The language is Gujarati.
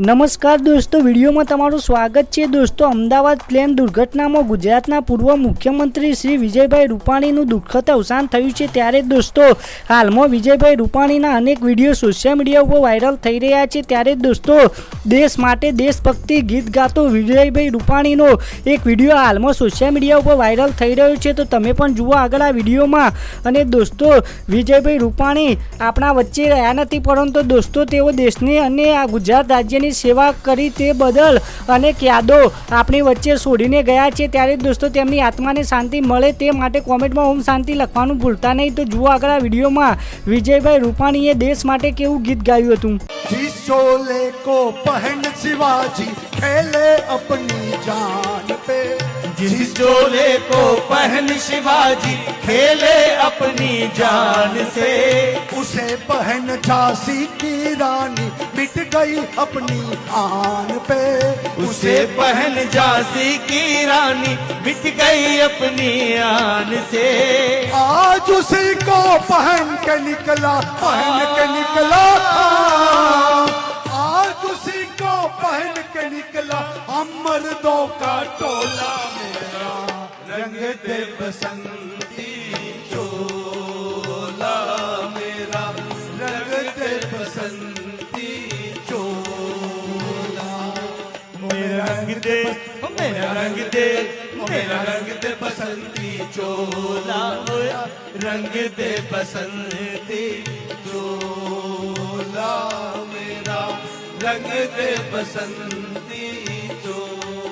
નમસ્કાર દોસ્તો, વિડીયોમાં તમારું સ્વાગત છે. દોસ્તો, અમદાવાદ પ્લેન દુર્ઘટનામાં ગુજરાતના પૂર્વ મુખ્યમંત્રી શ્રી વિજયભાઈ રૂપાણીનું દુઃખદ અવસાન થયું છે. ત્યારે દોસ્તો, હાલમાં વિજયભાઈ રૂપાણીના અનેક વીડિયો સોશિયલ મીડિયા ઉપર વાયરલ થઈ રહ્યા છે. ત્યારે દોસ્તો, દેશ માટે દેશભક્તિ ગીત ગાતો વિજયભાઈ રૂપાણીનો એક વીડિયો હાલમાં સોશિયલ મીડિયા ઉપર વાયરલ થઈ રહ્યો છે. તો તમે પણ જુઓ આગળ આ વિડીયોમાં. અને દોસ્તો, વિજયભાઈ રૂપાણી આપણા વચ્ચે રહ્યા નથી, પરંતુ દોસ્તો, તેઓ દેશની અને આ ગુજરાત રાજ્યની સેવા કરી તે બદલ અનેક યાદો આપણી વચ્ચે છોડીને ગયા છે ત્યારે દોસ્તો તેમની આત્માને શાંતિ મળે તે માટે કોમેન્ટમાં ઓમ શાંતિ લખવાનું ભૂલતા નહીં તો જુઓ આગળ આ વિડીયોમાં વિજયભાઈ રૂપાણીએ દેશ માટે કેવું ગીત ગાયું હતું जिस शोले को पहन शिवाजी खेले अपनी जान पे जिस चोले को पहन शिवाजी खेले अपनी जान से उसे पहन झांसी की रानी मिट गई अपनी आन पे। उसे पहन झांसी की रानी मिट गई अपनी आन से। आज उसी को पहन के निकला पहन के निकला आज उसी को पहन के निकला हम मर्दों का टोला मेरा। रंग दे बसंती दे मेरा रंग दे मेरा रंग दे बसंती चोला होया रंग दे बसंती चोला मेरा रंग दे बसंती चोला